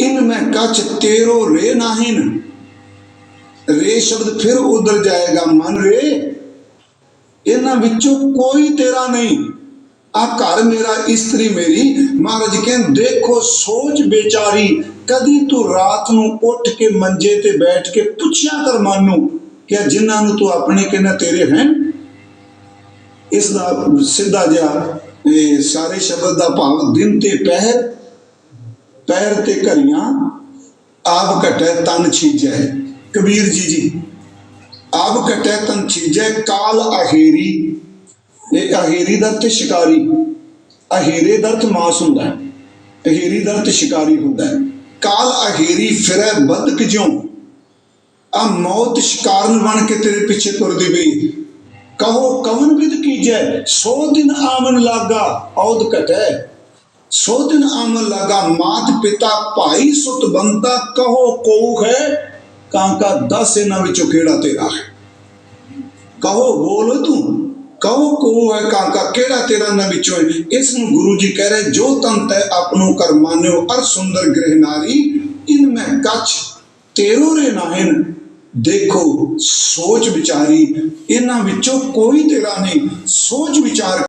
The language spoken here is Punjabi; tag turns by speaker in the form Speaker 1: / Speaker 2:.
Speaker 1: ਇਨ ਮੈਂ ਕਛ ਤੇਰੋ ਰੇ ਨਾਹਿਨ ਰੇ ਸ਼ਬਦ ਫਿਰ ਉਧਰ ਜਾਏਗਾ, ਮਨ ਰੇ। ਇਹਨਾਂ ਵਿੱਚੋਂ ਕੋਈ ਤੇਰਾ ਨਹੀਂ। ਆ ਘਰ ਮੇਰਾ, ਇਸਤਰੀ ਮੇਰੀ। ਮਹਾਰਾਜ ਕਹਿੰਦੇ ਦੇਖੋ ਸੋਚ ਬੇਚਾਰੀ, ਕਦੀ ਤੂੰ ਰਾਤ ਨੂੰ ਉੱਠ ਕੇ ਮੰਜੇ ਤੇ ਬੈਠ ਕੇ ਪੁੱਛਿਆ ਕਰ ਮਨ ਨੂੰ ਕਿ ਆਹ ਜਿਨ੍ਹਾਂ ਨੂੰ ਤੂੰ ਆਪਣੇ ਕਹਿੰਦਾ ਤੇਰੇ ਹੈ ਇਸ ਦਾ ਸਿੱਧਾ ਜਿਹਾ ਇਹ ਸਾਰੇ ਸ਼ਬਦ ਦਾ ਭਾਵ ਦਿਨ ਤੇ ਪਹਿਰ ਪੈਰ ਤੇ ਘਰੀਆਂ ਆਪ ਘਟੈ ਤਨ ਛੀਜੈ। ਕਬੀਰ ਜੀ ਜੀ, ਆਪ ਘਟੈ ਤਨ ਛੀਜੈ, ਕਾਲ ਅਹੇਰੀ। ਇਹ ਅਹੇਰੀ ਦਾ ਤੇ ਸ਼ਿਕਾਰੀ। ਅਹੇਰੇ ਦਾ ਅਰਥ ਮਾਸ ਹੁੰਦਾ ਹੈ। ਅਹੇਰੀ ਦਾ ਅਰਥ ਸ਼ਿਕਾਰੀ ਹੁੰਦਾ ਹੈ। ਕਾਲ ਅਹੇਰੀ ਫਿਰੈ ਬਦਕ ਜਿਉ। ਆ ਮੌਤ ਸ਼ਿਕਾਰਨ ਬਣ ਕੇ ਤੇਰੇ ਪਿੱਛੇ ਤੁਰਦੀ ਪਈ। ਕਹੋ, ਕਵਨ ਵਿਦ ਕੀਜੈ? ਸੋ ਦਿਨ ਆਮਨ ਲਾਗਾ ਔਦ ਘਟੈ। ਸੋ ਦਿਨ ਆਮਨ ਮਾਤ ਪਿਤਾ ਭਾਈ ਸੁਤ ਬੰਤਾ ਕਹੋ ਕੋ ਹੈ ਕਾਂਕਾ ਦਸ ਇਹਨਾਂ ਵਿੱਚੋਂ ਕਿਹੜਾ ਤੇਰਾ ਹੈ? ਕਹੋ ਬੋਲ ਤੂੰ, ਕਹੋ ਕੋ ਹੈ ਕਾਂਕਾ ਕਿਹੜਾ ਤੇਰਾ ਨਾ ਵਿੱਚੋਂ ਇਸ ਨੂੰ ਗੁਰੂ ਜੀ ਕਹਿ ਰਹੇ, ਜੋ ਤਨ ਤੈ ਆਪਣੋ ਕਰ ਮਾਨਿਓ, ਅਰ ਸੁੰਦਰ ਗ੍ਰਹਿ ਨਾਰੀ, ਇਨ ਮੈਂ ਕਛ ਤੇਰੋ ਰੇ ਨਾਹਿਨ। ਦੇਖੋ, ਸੋਚ ਵਿਚਾਰੀ, ਇਹਨਾਂ ਵਿੱਚੋਂ ਕੋਈ ਤੇਰਾ ਨਹੀਂ, ਸੋਚ ਵਿਚਾਰ